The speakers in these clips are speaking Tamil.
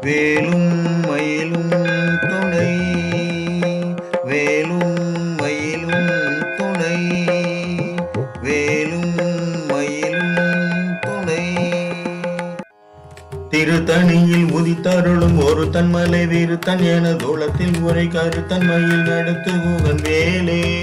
வேலும் மயிலும் துணை. வேலும் மயிலும் துணை. வேலும் மயிலும் துணை. திருத்தணியில் உதித்தருளும் ஒரு தன்மலை வீருத்தன் என தூளத்தில் உரை கருத்தன் மயில் நடத்து வேலே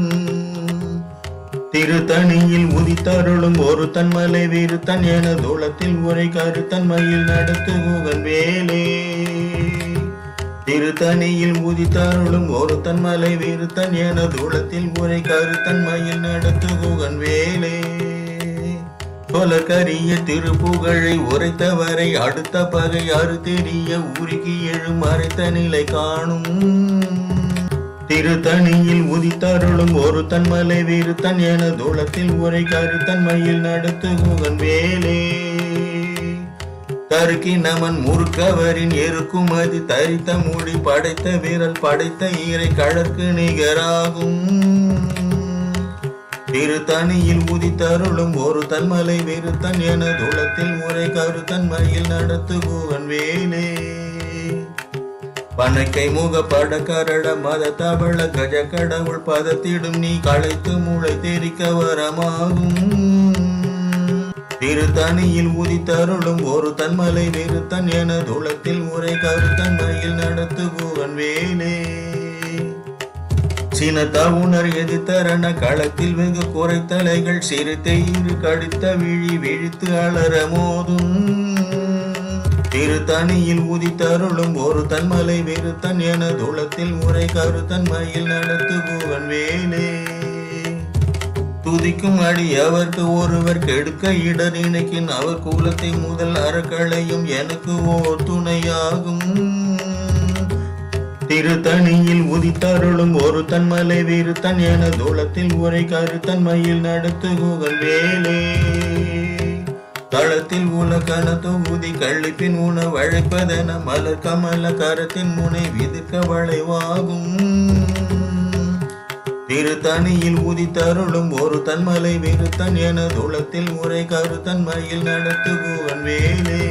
திருத்தணியில் உதித்தருளும் ஒரு தன்மலை விருத்தன் என தூளத்தில் உரை கருத்தன்மையில் நடத்து குகன் வேலே. திருத்தணியில் உதித்தருளும் ஒரு தன்மலை விருத்தன் என தூளத்தில் உரை கருத்தன்மையில் நடத்து குகன் வேலே. கொலக்கரிய திருப்புகழை உரைத்தவரை அடுத்த பகை அறுத்தெறிய உருகி எழும் அரைத்த நிலை காணும். திருத்தணியில் உதித்தருளும் ஒரு தன்மலை விருத்தன் என தூளத்தில் உரை கருத்தன்மையில் நடத்து குகன் வேலே தருக்கி நமன் முறுக்கவரின் எருக்குமதி தரித்த மூடி படைத்த வீரல் படைத்த ஈரை கழற்கு நிகராகும். திருத்தணியில் உதித்தருளும் ஒரு தன்மலை விருத்தன் என துளத்தில் முறை கருத்தன்மையில் நடத்து குகன் வேலே பனக்கை முக படக்கரட மத தவள கஜ கடவுள் பதத்திடும் நீ களைத்து மூளை தெரிக்க வரமாகும். திருத்தணியில் உதித்தருளும் ஒரு தன்மலை நிறுத்தன் என துளத்தில் உரை கருத்தன்மையில் நடத்து கோவன் வேலே. சினத்தா உணர் எதிர்த்தரண களத்தில் வெகு குறைத்தலைகள் சிறுத்தை இரு கடித்த விழி விழித்து அலற மோதும். திருத்தணியில் உதித்தருளும் ஒரு தன்மலை விருத்தன் என துளத்தில் முறை கருத்தன்மையில் நடத்து குகன் வேலே. துதிக்கும் அடி அவர்க்கு ஒருவர் கெடுக்க இடர் இணைக்கின் அவர் கூலத்தை முதல் அறக்களையும் எனக்கு ஓர் துணையாகும். திருத்தணியில் உதித்தருளும் ஒரு தன்மலை விருத்தன் என தூளத்தில் உரை கருத்தன்மையில் மயில் நடத்துகோகள் வேலே. தளத்தில் உலகன தொகுதி கள்ளிப்பின் உணவழைப்பதென மலர் கமல கரத்தின் முனை விதிர்க்க வளைவாகும். திருத்தணியில் உதித்தருளும் ஒரு தன்மலை விருத்தன் என துளத்தில் உரை கருத்தன்மையில் நடத்து குகன் வேலே.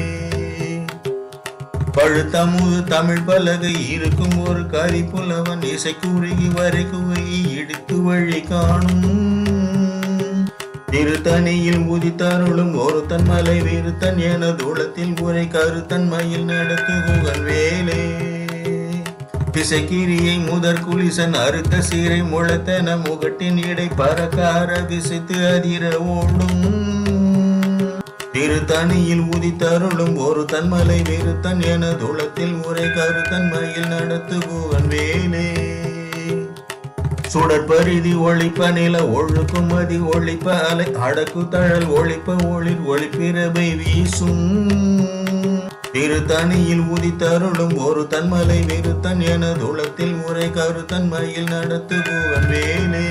பழுத்தமுது தமிழ் பலகை இருக்கும் ஒரு கரி புலவன் இசை வரை குவையை இடித்து வழி காணும். திருத்தணியில் உதித்தருளும் ஒரு தன்மலை விருத்தன் என தூளத்தில் உரை கருத்தன்மையில் நடத்து குகன் வேலே. திசைக்கிரியை முதற் குளிசன் அறுத்த சீரை முழத்தன முகட்டின் இடை பறக்கார விசைத்து அதிர ஓடும். திருத்தணியில் உதித்தருளும் ஒரு தன்மலை விருத்தன் என துளத்தில் உரை கருத்தன்மையில் நடத்து குகன் வேலே. சுடற்பரிதி ஒழிப்ப நில ஒழுக்கும் மதி ஒழிப்ப அலை அடக்கு தழல் ஒழிப்ப ஒளிர் ஒளிப்பிறவை வீசும். திருத்தணியில் உதித்தருளும் ஒரு தன்மலை விருத்தன் என துளத்தில் முறை கருத்தன்மையில் நடத்துபவன் வேலே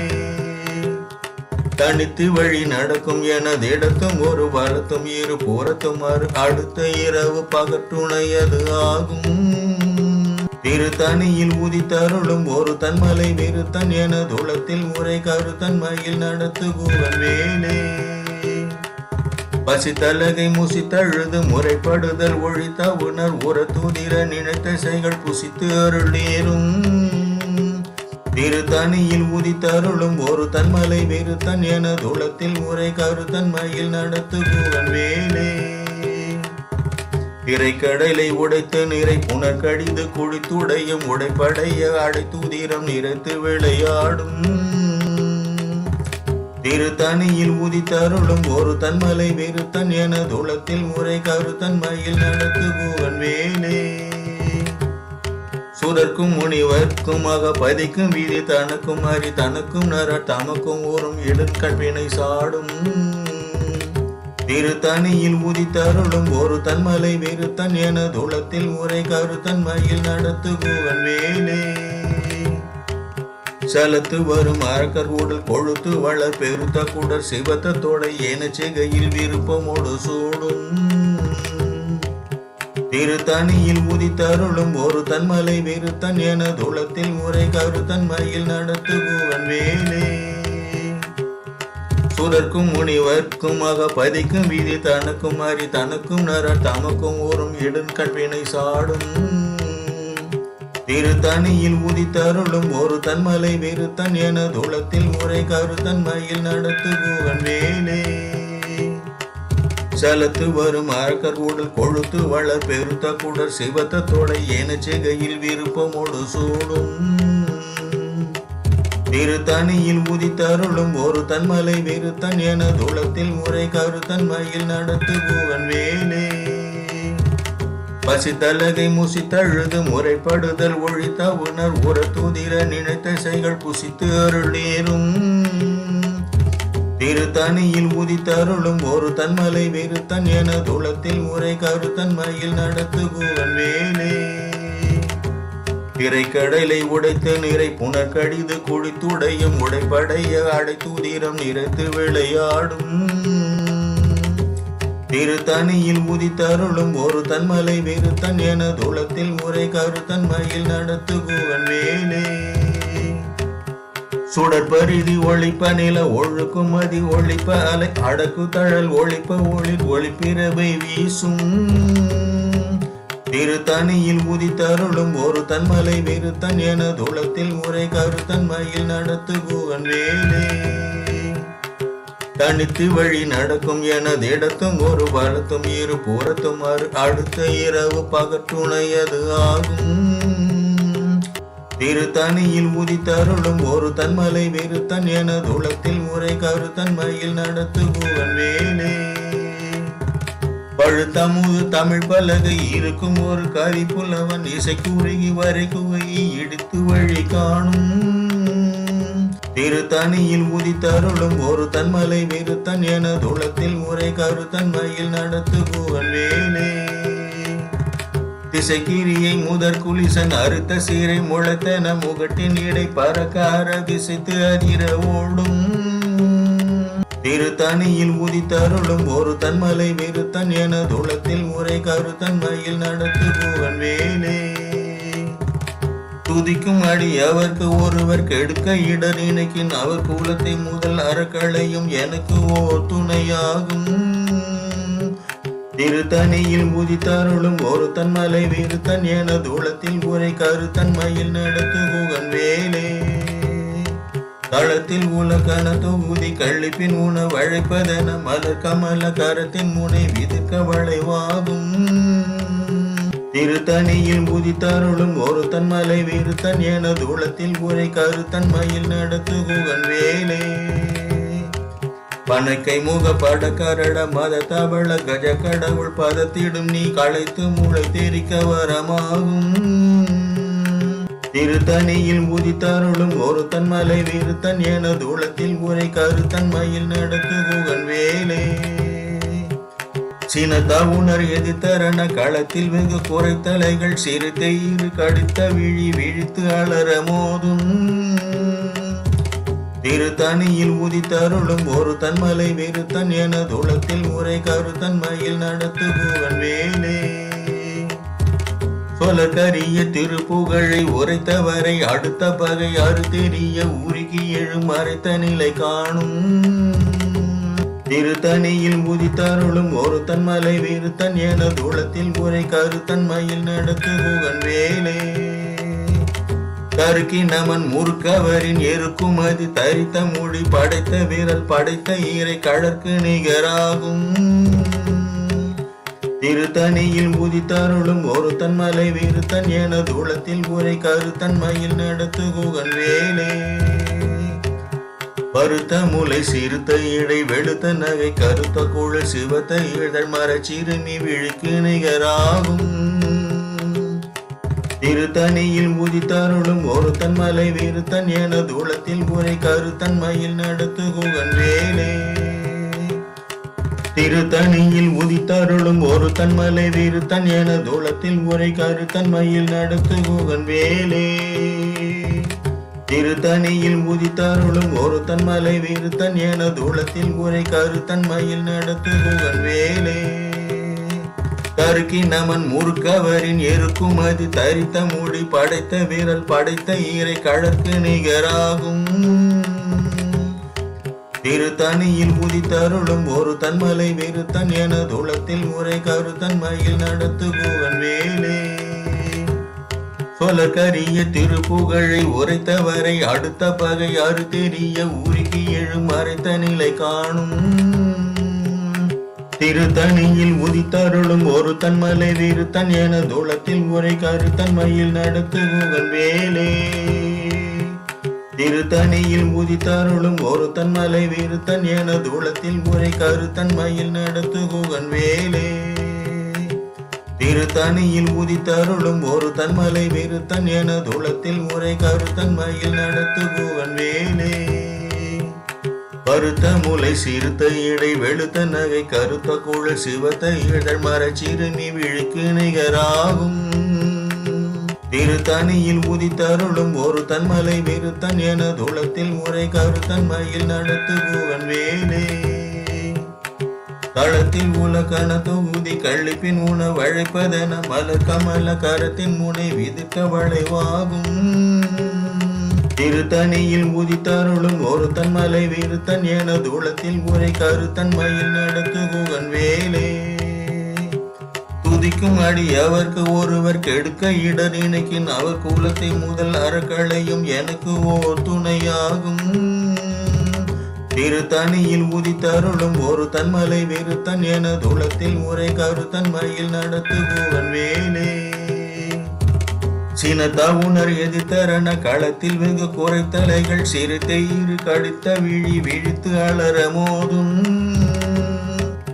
தனித்து வழி நடக்கும் எனது இடத்தும் ஒரு வளத்தும் இரு புறத்தும் அடுத்த இரவு பகற்றுணையது ஆகும். திருத்தணியில் உதித்தருளும் ஒரு தன்மலை விருத்தன் என துளத்தில் முறை கருத்தன்மையில் நடத்து குகன் வேலே. பசித்தலகை முசித்தழுது முறைப்படுதல் ஒழித்த உணர் உற துதிர நினைத்த செய்கள் புசித்து அருளேறும். திருத்தணியில் உதித்தருளும் ஒரு தன்மலை விருத்தன் என துளத்தில் முறை கருத்தன்மையில் நடத்து வேலே. திரைக்கடலை உடைத்து நிறை புனர் கடிந்து குழித்துடையும் உடைப்படைய அடைத்துதிரம் நிறைத்து விளையாடும். திருத்தணியில் உதித்தருளும் ஒரு தன்மலை விருத்தன் என துளத்தில் முறை கருத்தன்மையில் நடத்து குகன் வேலே. சுரர்க்கும் முனிவர்க்கும் அகபதிக்கும் வீதி தனக்கும் அறி தனக்கும் நர தமக்கும் ஊறும் இடுங்கண்பினை சாடும். திருத்தணியில் உதித்தருளும் ஒரு தன்மலை வெறுத்தன் என துளத்தில் உரை கருத்தன்மையில் நடத்துகுவன் வேலே சலத்து வரும் அரக்கர் உடல் கொழுத்து வளர் பெருத்த குடர் சிவத்த தொடை என செய்கையில் விருப்பமோடு சூடும். திருத்தணியில் உதித்தருளும் ஒரு தன்மலை வெறுத்தன் என துளத்தில் முறை கருத்தன்மையில் நடத்துகுவன் வேலே சுரர்க்கும் முனிவர்க்கும் அகப்பதிக்கும் வீதி தனக்கும் அறி தனக்கும் நர தமக்கும் ஓரும் இடன் கற்பினை சாடும். திருத்தணியில் உதித்தருளும் ஒரு தன்மலை வெறுத்தன் என துளத்தில் முறை நடத்து நடத்துகுவன் வேலே சலத்து வரும் அரக்கர் உடல் கொழுத்து வளர் பெருத்த குடர் சிவத்தத்தோட என செய்கையில் விருப்பமோடு சூடும். திருத்தணியில் உதித்தருளும் ஒரு தன்மலை வெறுத்தன் என துளத்தில் முறை கருத்தன்மையில் நடத்துகுவன் வேலே. பசித்தலகை முசித்தழுது முறைப்படுதல் ஒழித்த உணர் உர துதிர நினைத்த செய்கள் புசித்து அருளேறும் திருத்தணியில் உதித்தருளும் ஒரு தன்மலை வெறுத்தன் என துளத்தில் முறை கருத்தன்மையில் நடத்துகுவன் வேலே. திரைக்கடலை உடைத்து நிறை புனர்கடிது குழித்துடையும் உடைப்படைய அடைத்துதிரம் நிறைத்து விளையாடும். திருத்தணியில் உதித்தருளும் ஒரு தன்மலை விருத்தன் என துளத்தில் முறை கருத்தன்மையில் நடத்துகுவன் வேலே சுடற்பரிதி ஒழிப்ப நில ஒழுக்குமதி ஒழிப்ப அலை அடக்கு தழல் ஒழிப்ப ஒளிர் ஒளிப்பிறவை வீசும். திருத்தணியில் உதித்தருளும் ஒரு தன்மலை வெறுத்தன் என துளத்தில் முறை கருத்தன்மையில் நடத்துகுவன் வேலே. தனித்து வழி நடக்கும் எனது இடத்தும் ஒரு வலத்தும் இரு புறத்தும் அரு அடுத்த இரவு பகற்றுணையது ஆகும். திருத்தணியில் உதித்தருளும் ஒரு தன்மலை வெறுத்தன் என துளத்தில் முறை கருத்தன்மையில் நடத்துகுவன் வேலே. பழுத்தமுது தமிழ் பலகை இருக்கும் ஒரு கவி புலவன் இசைக்குருகி வரை குவையை இடித்து வழி காணும். திருத்தணியில் உதித்தருளும் ஒரு தன்மலை விருத்தன் என துளத்தில் முறை கருத்தன்மையில் நடத்துகுவன் வேலே. திசைக்கிரியை முதற் குளிசன் அறுத்த சீரை முளைத்தன முகட்டின் இடை பறக்க திசைத்து அதிர ஓடும். திருத்தணியில் உதித்தருளும் ஒரு தன்மலை வெறுத்தன் என துளத்தில் முறை கருத்தன்மையில் நடத்துகுவன் வேலே. துதிக்கும் அடி அவர்க்கு ஒருவர் கெடுக்க இடர் இணைக்கின் அவர் கூலத்தை முதல் அறக்களையும் எனக்கு ஓ துணையாகும். திருத்தணியில் உதித்தருளும் ஒரு தன்மலை விருத்தன் என தூளத்தில் உரை கருத்தன்மையில் நடத்துகுவன் வேலே. தளத்தில் உலகன தொகுதி கள்ளிப்பின் உணவழைப்பதென மலர் கமல கரத்தின் முனை விதுக்க வளைவாகும். திருத்தணியில் புதித்தருளும் ஒரு தன்மலை விருத்தன் என தூளத்தில் உரை கருத்தன்மையில் நடத்துகுவன் வேலே. பணக்கை முக படக்கரட மத தவள கஜ கடவுள் பதத்திடும் நீ களைத்து மூளை தெரிக்க வரமாகும். திருத்தணியில் உதித்தருளும் ஒரு தன் தன்மலை விருத்தன் என தூளத்தில் உரை கருத்தன் மயில் நடக்கு குகன் வேலே. சினதா உணர் எதிர்த்தரண களத்தில் வெகு குறைத்தலைகள் சிறுத்தை இரு கடித்த விழி விழித்து அலற மோதும். திருத்தணியில் உதித்தருளும் ஒரு தன்மலை வெறுத்தன் என துளத்தில் உரை கருத்தன் கருத்தன்மையில் நடத்துகுவன் வேலே. சொலக்கரிய திருப்புகழை உரைத்தவரை அடுத்த பகை அறுத்தெறிய உருகி எழும் மறைத்த நிலை காணும். திருத்தணியில் உதித்தருளும் ஒரு தன்மலை விருத்தன் என தூளத்தில் உரை கருத்தன்மையில் நடத்துகுவன் வேலே. கருக்கி நமன் முறுக்கவரின் எருக்குமதி தரித்த மொழி படைத்த வீரல் படைத்த ஈரை கழற்கு நிகராகும். திருத்தணியில் உதித்தருளும் ஒரு தன்மலை விருத்தன் என தூளத்தில் உரை கருத்தன்மையில் நடத்துகுகன் வேலே. பருத்த முலை சிறுத்த இடை வெளுத்த நகை கருத்த குழல் சிவத்த இதழ் மரச்சிறுமி விழுக்கு நிகராகும். திருத்தணியில் உதித்தருளும் ஒரு தன்மலை விருத்தன் என தூளத்தில் உரை கருத்தன்மையில் நடத்துகுகன் வேலே. திருத்தணியில் உதித்தருளும் ஒரு தன்மலை விருத்தன் என தூளத்தில் உரை கருத்தன்மையில் நடத்து குகன் வேலே. திருத்தணியில் உதித்தருளும் ஒரு தன்மலை விருத்தன் என தூளத்தில் உரை கருத்தன்மையில் நடத்து குகன் வேலே. தருக்கி நமன் முறுக்கவரின் எருக்குமதி தரித்த மூடி படைத்த வீரல் படைத்த ஈரை கழற்கு நிகராகும். திருத்தணியில் உதித்தருளும் ஒரு தன்மலை விருத்தன் என துளத்தில் முறை கருத்தன்மையில் நடத்து நடத்துகுவன் வேலே. சொலக்கரிய திருப்புகழை உரைத்தவரை அடுத்த பகை அறுத்தெறிய உருகி எழும் மறைத்த நிலை காணும். திருத்தணியில் உதித்தருளும் ஒரு தன்மலை விருத்தன் என துளத்தில் உரை கருத்தன் மயில் நடத்துகுவன் வேலே. திருத்தணியில் உதித்தருளும் ஒரு தன்மலை விருத்தன் என தூளத்தில் உரை கருத்தன்மையில் நடத்து குகன் வேலே. திருத்தணியில் உதித்தருளும் ஒரு தன்மலை விருத்தன் என தூளத்தில் உரை கருத்தன்மையில் நடத்து குகன் வேலே. பருத்த முலை சிறுத்த இடை வெளுத்த நகை கருத்த குழல் சிவத்த இதழ் மரச்சிறுமி விழுக்கு நிகராகும். திருத்தணியில் உதித்தருளும் ஒரு தன்மலை விருத்தன் என துளத்தில் முறை கருத்தன்மையில் நடத்து குவன் வேலே. தளத்தில் உலகன தொகுதி கள்ளிப்பின் உணவழைப்பதென மலர் கமல கரத்தின் முனை விதிக்க வளைவாகும். திருத்தணியில் உதித்தருளும் ஒரு தன்மலை விருத்தன் என தூளத்தில் உரை கருத்தன்மையில் நடத்து குகன் வேலே. துதிக்கும் அடி அவருக்கு ஒருவர் கெடுக்க இட நினைக்கின் அவர் கூலத்தை முதல் அறக்களையும் எனக்கு ஓர் துணையாகும். திருத்தணியில் உதித்தருளும் ஒரு தன்மலை விருத்தன் என துளத்தில் முறை கருத்தன் மயில் நடத்துபவன் வேலே. சினதா உணர் எதிர்த்தரண களத்தில் வெகு குறைத்தலைகள் சிறுத்தை இரு கடித்த விழி விழித்து அலற மோதும்.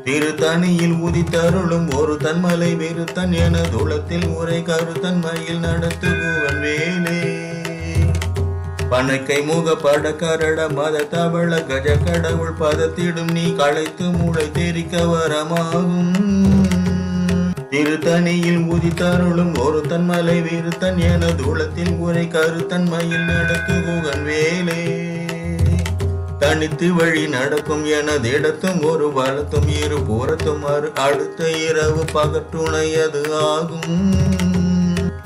திருத்தணியில் உதித்தருளும் ஒரு தன்மலை வெறுத்தன் என துளத்தில் உரை கருத்தன்மையில் நடத்து குவன் வேலே. பணக்கை முக படக்கரட மத தவள கஜ கடவுள் பதத்திடும் நீ களைத்து முளை தெரிக்க வரமாகும். திருத்தணியில் உதித்தருளும் ஒரு தன்மலை விருத்தன் என தூளத்தில் உரை கருத்தன்மையில் நடத்து குகன் வேலே. தனித்து வழி நடக்கும் எனது இடத்தும் ஒரு வலத்தும் இரு போரத்தும் அரு அடுத்த இரவு பகற்றுணையது ஆகும்.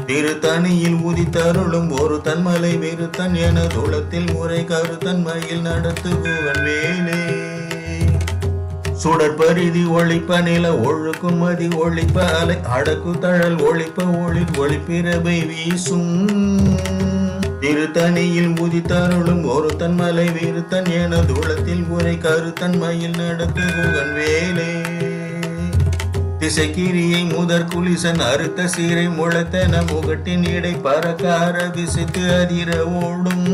திருத்தணியில் உதித்தருளும் ஒரு தன்மலை விருத்தன் என துளத்தில் முறை கருத்தன்மையில் நடத்து குவன் வேலே சுடற்பரிதி ஒழிப்ப நில ஒழுக்கும் மதி ஒழிப்ப அலை அடக்கு தழல் ஒழிப்ப ஒளிர் ஒளிப்பிறவை வீசும். திருத்தணியில் உதித்தருளும் ஒரு தன்மலை விருத்தன் என தூளத்தில் உரை கருத்தன்மையில் நடத்து குகன் வேலே. திசைக்கிரியை முதற் குளிசன் அறுத்த சீரை முழத்த நமுகட்டின் இடை பறக்கார விசித்து அதிர ஓடும்.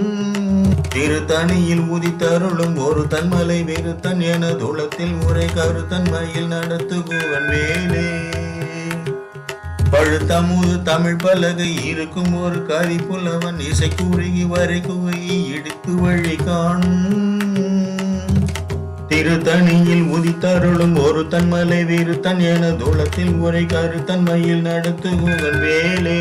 திருத்தணியில் உதித்தருளும் ஒரு தன்மலை விருத்தன் என தூளத்தில் முறை கருத்தன்மையில் நடத்து குவன் வேலே. பழுத்தமுது தமிழ் பலகை இருக்கும் ஒரு கவி புலவன் இசை குறுகி வரை குவையை இடுத்து வழி காணும். திருத்தணியில் உதித்தருளும் ஒரு தன்மலை விருத்தன் என தூளத்தில் உரை கருத்தன்மையில் நடத்து குகன் வேலே.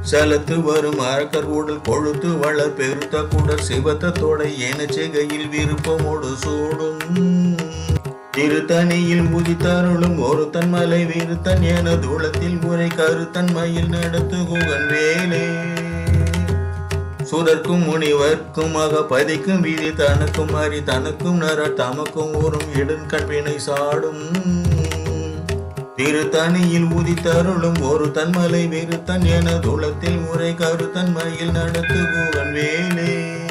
சலத்து வரும் அரக்கர் உடல் கொழுத்து வளர் பெருத்த குடல் சிவத்த தொடை என செகையில் விருப்பமோடு சூடும். திருத்தணியில் உதித்தருளும் ஒரு தன்மலை வீருத்தன் என தூளத்தில் முறை கருத்தன்மையில் நடத்து குகன் வேலே. சுடர்க்கும் முனிவர்க்கும் அகப்பதிக்கும் வீதி தனக்கும் அறி தனக்கும் நர தமக்கும் ஊரும் இடன் கண்பினை சாடும். திருத்தணியில் உதித்தருளும் ஒரு தன்மலை விருத்தன் என தூளத்தில் முறை கருத்தன்மையில் நடத்து குகன் வேலே.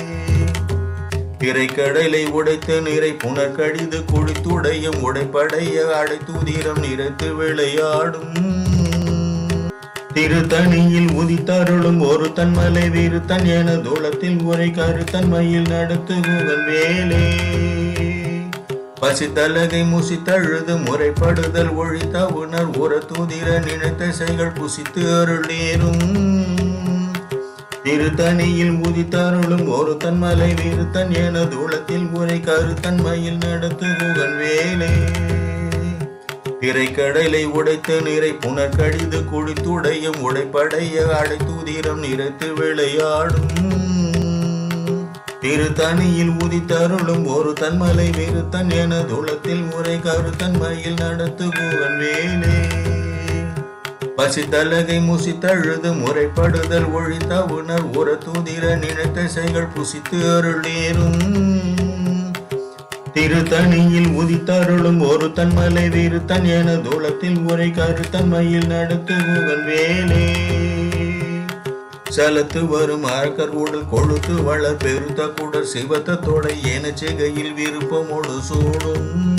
திரைக்கடலை உடைத்து நிறை புனர்கடிது குழித்துடையும் உடைப்படைய அடைத்துதிரம் நிறைத்து விளையாடும். திருத்தணியில் உதித்தருளும் ஒரு தன்மலை விருத்தன் என தூளத்தில் உரை கருத்தன்மையில் நடத்துகுவன் வேலே. பசித்தலகை முசித்தழுது முறைப்படுதல் ஒழித்த உணர் உர நினைத்த செய்கள் புசித்து அருளேறும் திருத்தணியில் முதித்தருளும் ஒரு தன்மலை விருத்தன் என தூளத்தில் உரை கருத்தன்மையில் நடத்து குகன் வேலே. திரைக்கடலை உடைத்து நிறை புனர்கடிது குடித்துடையும் உடைப்படைய அடைத்துதிரம் நிறைத்து விளையாடும். திருத்தணியில் உதித்தருளும் ஒரு தன்மலை விருத்தன் என தூளத்தில் உரை கருத்தன்மையில் நடத்து குகன் வேலே. பசித்தலகை முசித்தழுது முறைப்படுதல் ஒழித்த உணர் உர தூதிர நினைத்த செயல் புசித்து அருளேறும். திருத்தணியில் உதித்தருளும் ஒரு தன்மலை விருத்தன் என தூளத்தில் உரை கருத்தன்மையில் நடத்து வேலே. சலத்து வரும் அரக்கர் உடல் கொழுத்து வளர் பெருத்த குடர் சிவத்தத்தோட என செய்கையில் விருப்பமோடு சூடும்.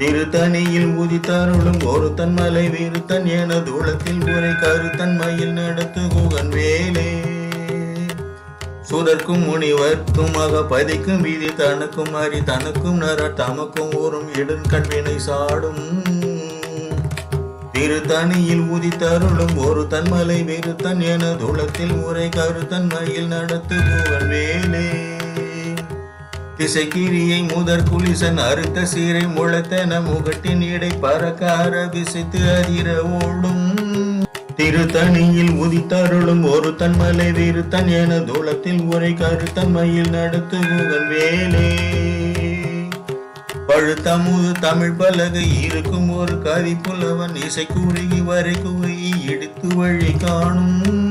திருத்தணியில் உதித்தருளும் ஒரு தன்மலை விருத்தன் என தூளத்தில் உரை கருத்தன்மையில் நடத்து குகன் வேலே. சுரர்க்கும் முனிவர்க்கும் அக பதிக்கும் வீதி தனக்கும் அறி தனக்கும் நர தமக்கும் ஊறும் இடன் கண்வினை சாடும். திருத்தணியில் உதித்தருளும் ஒரு தன்மலை விருத்தன் என துளத்தில் உரை கருத்தன்மையில் நடத்து புகழ் வேலே. திசைக்கிரியை முதற் குளிசன் அறுத்த சீரை முழத்தன முகட்டின் இடை பறக்க அரபிசித்து அதிர ஓடும். திருத்தணியில் உதித்தருளும் ஒரு தன்மலை விருத்தன் என தூளத்தில் உரை கருத்தன்மையில் நடத்து வேலே. பழுத்தமுது தமிழ் பலகை இருக்கும் ஒரு கவி புலவன் இசை குறுகி வரை குவையை எடுத்து வழி காணும்.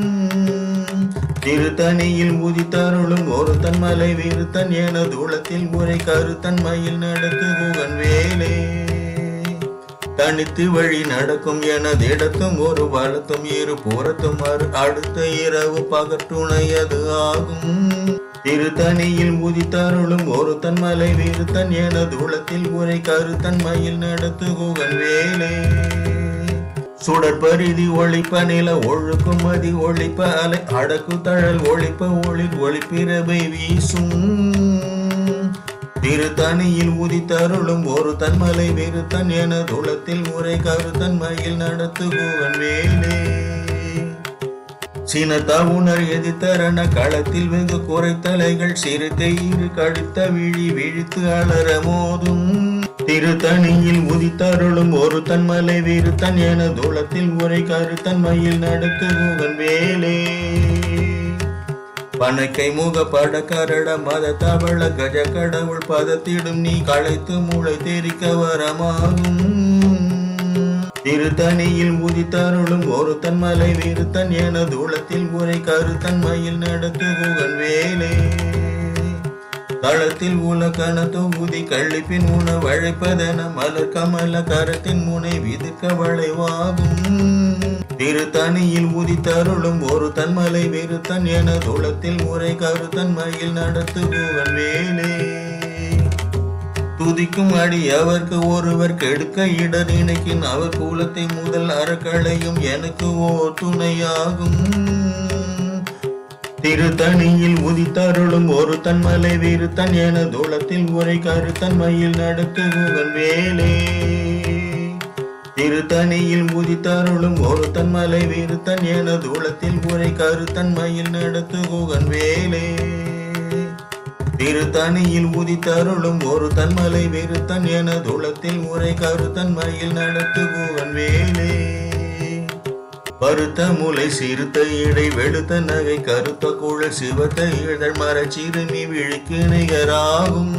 திருத்தணியில் உதித்தருளும் ஒரு தன்மலை விருத்தன் என தூளத்தில் முறை கருத்தன் மயில் நடக்கு குகன் வேலே. தனித்து வழி நடக்கும் எனது இடத்தும் ஒரு வளத்தும் இரு புறத்தும் அரு அடுத்த இரவு பகற்றுணை அது ஆகும் திருத்தணியில் உதித்தருளும் ஒரு தன்மலை விருத்தன் என தூளத்தில் உரை கருத்தன் மயில் நடத்து குகன் வேலே. சுடற்பரிதி ஒழிப்ப நில ஒழுக்கும் மதி ஒழிப்ப அலை அடக்கு தழல் ஒழிப்ப ஒளிர் ஒளிப்பிறவை வீசும். திருத்தணியில் உதித்தருளும் ஒரு தன்மலை விருத்தன் என துளத்தில் உரை கருத்தன்மையில் நடத்து நடத்துகுவன் வேலே. சினத்த உணர் எதிர்த்தரண களத்தில் வெகு குறைத்தலைகள் சிறுத்தை இரு கடுத்த விழி விழித்து அலர மோதும். திருத்தணியில் உதித்தருளும் ஒரு தன்மலை விருத்தன் என தூளத்தில் உரை கருத்தன்மையில் நடத்துமுகன் வேலே. பணக்கை முக பட கரட மத தவள கஜ கடவுள் பதத்திடும் நீ களைத்து மூளை தெரிக்க வரமாகும். திருத்தணியில் உதித்தருளும் ஒரு தன்மலை விருத்தன் என தூளத்தில் உரை கருத்தன்மையில் நடத்துமுகன் வேலே. தளத்தில் உலகன தொகுதி கள்ளிப்பின் உணவழைப்பதென மலர் கமல கரத்தின் முனை விதிக்க வளைவாகும். திருத்தணியில் உதித்தருளும் ஒரு தன்மலை வெறுத்தன் என துளத்தில் முறை கருத்தன் மயில் நடத்துபவன் வேலே. துதிக்கும் அடி அவர்க்கு ஒருவர் கெடுக்க இடர் இணைக்கின் அவர் கூலத்தை முதல் அறக்களையும் எனக்கு ஓர் துணையாகும். திருத்தணியில் உதித்தருளும் ஒரு தன்மலை விருத்தன் என தூளத்தில் உரை கருத்தன்மையில் நடத்து புகழ் வேலே திருத்தணியில் உதித்தருளும் ஒரு தன்மலை விருத்தன் என தூளத்தில் உரை கருத்தன்மையில் நடத்து குகன் வேலே திருத்தணியில் உதித்தருளும் ஒரு தன்மலை விருத்தன் என தூளத்தில் உரை கருத்தன்மையில் நடத்து வேலே பருத்த முலை சிறுத்த இடை வெளுத்த நகை கருத்த குழல் சிவத்த இதழ் மரச்சிறுமி விழிக்கு நிகராகும்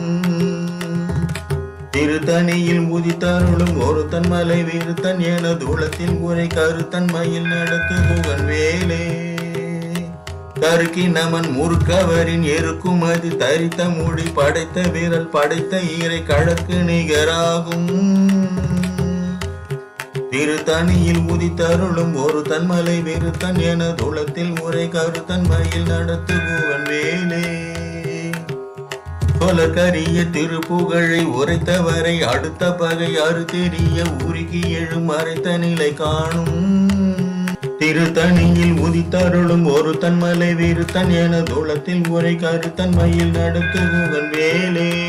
திருத்தணியில் உதித்தருளும் ஒருத்தன் மலை விருத்தன் என தூளத்தில் உரை கருத்தன்மையில் நடத்து புகன் வேலே. கருக்கி நமன் முறுக்கவரின் எருக்கும் அது தரித்த மூடி படைத்த வீரல் படைத்த ஈரை கழக்கு நிகராகும். திருத்தணியில் உதித்தருளும் ஒரு தன்மலை விருத்தன் என துளத்தில் உரை கருத்தன் மயில் புகன் வேலே. சொலக்கரிய திருப்புகழை உரைத்தவரை அடுத்த பகை அறுத்தெறிய உருகி எழும் மறைத்த நிலை காணும். திருத்தணியில் உதித்தருளும் ஒரு தன்மலை விருத்தன் என துளத்தில் உரை கருத்தன் மயில் புகன் வேலே.